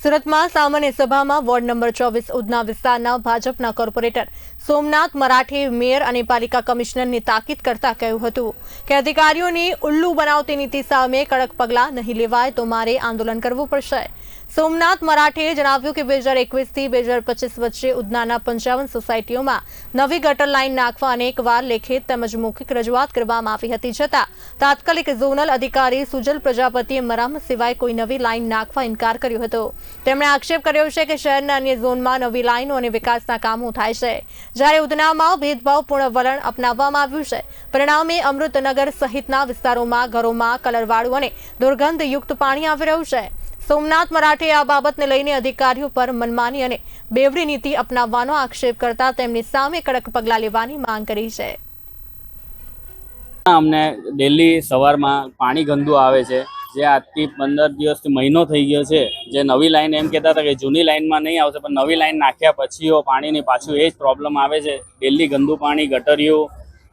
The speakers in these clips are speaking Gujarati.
સુરતમાં સામાન્ય સભામાં વોર્ડ નંબર ચોવીસ ઉધના વિસ્તારના ભાજપના કોર્પોરેટર સોમનાથ મરાઠે મેયર અને પાલિકા કમિશનરને તાકીદ કરતા કહ્યું હતું કે અધિકારીઓને ઉલ્લુ બનાવતી નીતિ સામે કડક પગલાં નહીં લેવાય તો મારે આંદોલન કરવું પડશે. સોમનાથ મરાઠેએ જણાવ્યું કે બે હજાર એકવીસથી બે હજાર પચીસ વચ્ચે ઉધનાના પંચાવન સોસાયટીઓમાં નવી ગટર લાઇન નાખવા અનેકવાર લેખિત તેમજ મૌખિક રજૂઆત કરવામાં આવી હતી છતાં તાત્કાલિક ઝોનલ અધિકારી સુજલ પ્રજાપતિએ મરામત સિવાય કોઈ નવી લાઇન નાખવા ઇનકાર કર્યો હતો. તેમણે આક્ષેપ કર્યો છે કે શહેરના અન્ય ઝોનમાં નવી લાઇનો અને વિકાસના કામો થાય છે. જ્યારે ઉધનામાં ભેદભાવપૂર્ણ વલણ અપનાવવામાં આવ્યું છે. પરિણામે અમૃતનગર સહિતના વિસ્તારોમાં ઘરોમાં કલરવાળું અને દુર્ગંધયુક્ત પાણી આવી રહ્યું છે. સોમનાથ મરાઠે આ બાબતને લઈને અધિકારીઓ પર મનમાની અને બેવડી નીતિ અપનાવવાનો આક્ષેપ કરતા તેમની સામે કડક પગલાં લેવાની માંગ કરી છે. અમને ડેલી સવારમાં પાણી ગંદુ આવે છે. જે આજથી પંદર દિવસથી મહિનો થઈ ગયો છે. જે નવી લાઈન એમ કહેતા હતા કે જૂની લાઈનમાં નહીં આવશે, પણ નવી લાઈન નાખ્યા પછીઓ પાણીની પાછું એ જ પ્રોબ્લેમ આવે છે. ડેલી ગંદુ પાણી ગટરિયું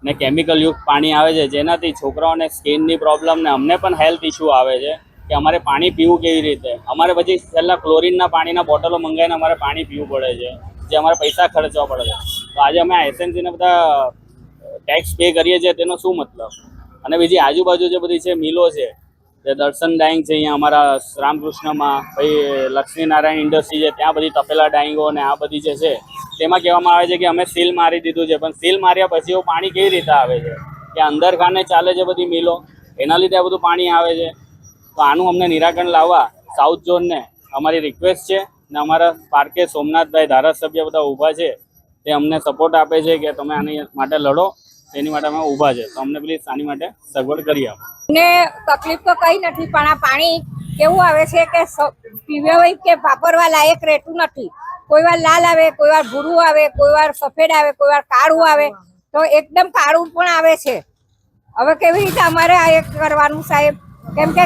ને કેમિકલયુક્ત પાણી આવે છે. જેનાથી છોકરાઓને સ્કિનની પ્રોબ્લેમ ને અમને પણ હેલ્થ ઇસ્યુ આવે છે કે અમારે પાણી પીવું કેવી રીતે? અમારે પછી છેલ્લા ક્લોરીનના પાણીના બોટલો મંગાવીને અમારે પાણી પીવું પડે છે. જે અમારે પૈસા ખર્ચવા પડે છે. તો આજે અમે એસએનસીને બધા ટેક્સ પે કરીએ છીએ, તેનો શું મતલબ? અને બીજી આજુબાજુ જે બધી છે, મિલો છે જે દર્શન ડાઈંગ છે અહીંયા અમારા રામકૃષ્ણમાં, પછી લક્ષ્મીનારાયણ ઇન્ડસ્ટ્રી છે, ત્યાં બધી તપેલા ડાઈંગો ને આ બધી જે છે, તેમાં કહેવામાં આવે છે કે અમે સીલ મારી દીધું છે, પણ સીલ માર્યા પછી પાણી કેવી રીતે આવે છે? કે અંદર ખાને ચાલે છે બધી મિલો, એના લીધે આ બધું પાણી આવે છે. તો આનું અમને નિરાકરણ લાવવા સાઉથ ઝોનને અમારી રિક્વેસ્ટ છે, ને અમારા પાર્કે સોમનાથભાઈ ધારાસભ્ય બધા ઊભા છે, તે અમને સપોર્ટ આપે છે કે તમે આની માટે લડો. તેની માટે અમે ઊભા છે. તો અમને પ્લીઝ આની માટે સગવડ કરી આપો. ને તકલીફ તો કઈ નથી, પણ આ પાણી કેવું આવે છે કે સ- પીવા હોય કે વાપરવા લાયક રહેતું નથી. કોઈ વાર લાલ આવે, કોઈ વાર ભૂરું આવે, કોઈ વાર સફેદ આવે, કોઈ વાર કાળું આવે, તો એકદમ કાળું પણ આવે છે. હવે કેવી રીતે અમારે આ એક કરવાનું સાહેબ? કેમ કે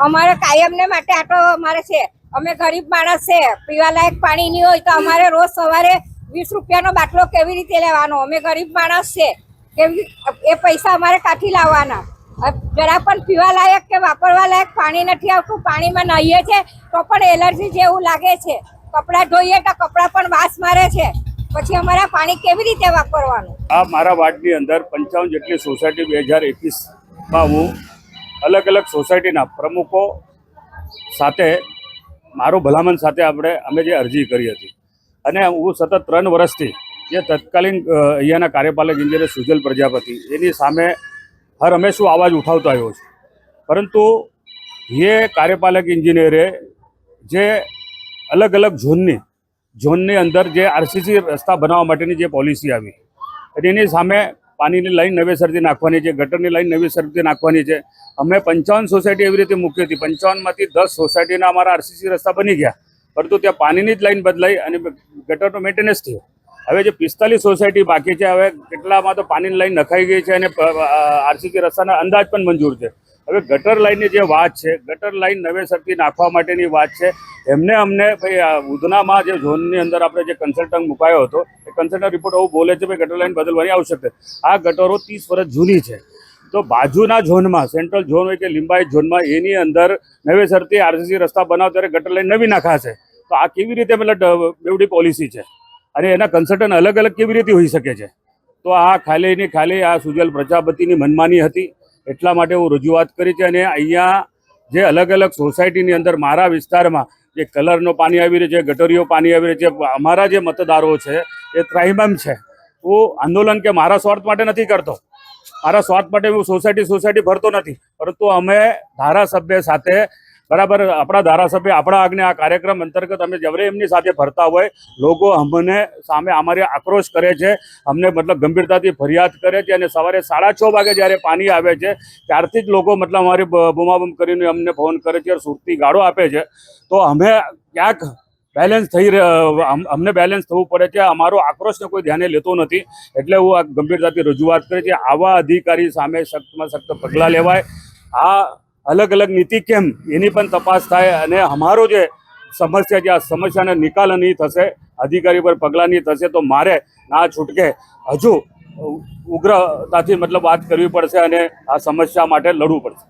અમારે કાયમને માટે આટો અમારે છે. અમે ગરીબ માણસ છે, પીવા લાયક પાણી નહીં હોય તો અમારે રોજ સવારે વીસ રૂપિયાનો બાટલો કેવી રીતે લેવાનો? અમે ગરીબ માણસ છે. કેવી એ પૈસા અમારે કાઠી લાવવાના? જરા પણ પીવા લાયક કે વાપરવા લાયક પાણી નથી આવતું? પાણીમાં નહીએ છે તો પણ એલર્જી જેવું લાગે છે. કપડાં ધોઈએ તો કપડાં પણ વાસ મારે છે. પછી અમારે પાણી કેવી રીતે વાપરવાનું? આ મારા વાર્ડની અંદર પંચાવન જેટલી સોસાયટી બે હજાર એકવીસમાં હું અલગ અલગ સોસાયટીના પ્રમુખો સાથે, મારું ભલામણ સાથે આપણે અમે જે અરજી કરી હતી. અને હું સતત ત્રણ વર્ષથી જે તત્કાલીન અહીંયાના કાર્યપાલક ઇન્જિનિયર સુજલ પ્રજાપતિ, એની સામે હર હંમેશું અવાજ ઉઠાવતો આવ્યો છે. પરંતુ એ કાર્યપાલક ઇન્જિનિયરે જે અલગ અલગ ઝોનની ઝોનની અંદર જે આરસીસી રસ્તા બનાવવા માટેની જે પોલિસી આવી એની સામે પાણીની લાઈન નવેસરથી નાખવાની છે, ગટરની લાઈન નવેસરથી નાખવાની છે. અમે પંચાવન સોસાયટી એવી રીતે મૂકી હતી, પંચાવનમાંથી દસ સોસાયટીના અમારા આરસીસી રસ્તા બની ગયા, પરંતુ ત્યાં પાણીની જ લાઈન બદલાઈ અને ગટરનો મેન્ટેનન્સ થયો. હવે જે પિસ્તાલીસ સોસાયટી બાકી છે, હવે કેટલામાં તો પાણીની લાઈન નખાઈ ગઈ છે અને આરસીસી રસ્તાના અંદાજ પણ મંજૂર છે. હવે ગટર લાઈનની જે વાત છે, ગટર લાઈન નવેસરથી નાખવા માટેની વાત છે. એમને અમને ભાઈ ઉધનામાં જે ઝોનની અંદર આપણે જે કન્સલ્ટન્ટ મુકાયો હતો, એ કન્સલ્ટન્ટ રિપોર્ટ એવું બોલે છે, ભાઈ ગટર લાઈન બદલવાની આવશ્યકતા આ ગટરો ત્રીસ વર્ષ જૂની છે. તો બાજુના ઝોનમાં સેન્ટ્રલ ઝોન હોય કે લિંબાયત ઝોનમાં, એની અંદર નવેસરથી આરસીસી રસ્તા બનાવ, ત્યારે ગટર લાઇન નવી નાખાશે. તો આ કેવી રીતે મતલબ બેવડી પોલિસી છે? અને એના કન્સલ્ટન્ટ અલગ અલગ કેવી રીતે હોઈ શકે છે? તો આ ખાલીની ખાલી આ સુજલ પ્રજાપતિની મનમાની હતી, એટલા માટે હું રજૂઆત કરી છે અને અહીંયા જે અલગ અલગ સોસાયટીની અંદર મારા વિસ્તારમાં જે કલરનો પાણી આવી રહ્યું છે, ગટરીઓ પાણી આવી રહ્યું છે, અમારા જે મતદારો છે, એ ત્રાહિમામ છે. હું આંદોલન કે મારા સ્વાર્થ માટે નથી કરતો. મારા સ્વાર્થ માટે હું સોસાયટી સોસાયટી ભરતો નથી. પરંતુ અમે ધારાસભ્ય સાથે બરાબર, આપણા ધારાસભ્ય, આપણા આગને આ કાર્યક્રમ અંતર્ગત અમે જવરે એમની સાથે ફરતા હોય, લોકો અમને સામે અમારે આક્રોશ કરે છે, અમને મતલબ ગંભીરતાથી ફરિયાદ કરે છે અને સવારે સાડા છ વાગે જ્યારે પાણી આવે છે, ત્યારથી જ લોકો મતલબ અમારી બૂમાબૂમ કરીને અમને ફોન કરે છે સુરતી ગાળો આપે છે. તો અમે ક્યાંક બેલેન્સ થઈ અમને બેલેન્સ થવું પડે છે, અમારો આક્રોશને કોઈ ધ્યાને લેતો નથી, એટલે હું આ ગંભીરતાથી રજૂઆત કરી છે આવા અધિકારી સામે સખ્તમાં સખ્ત પગલાં લેવાય. આ અલગ અલગ નીતિ કેમ એની પણ તપાસ થાય અને અમારો જે સમસ્યા છે, આ સમસ્યાને નિકાલ નહીં થશે, અધિકારી પર પગલાં નહીં થશે, તો મારે ના છૂટકે હજુ ઉગ્રતાથી મતલબ વાત કરવી પડશે અને આ સમસ્યા માટે લડવું પડશે.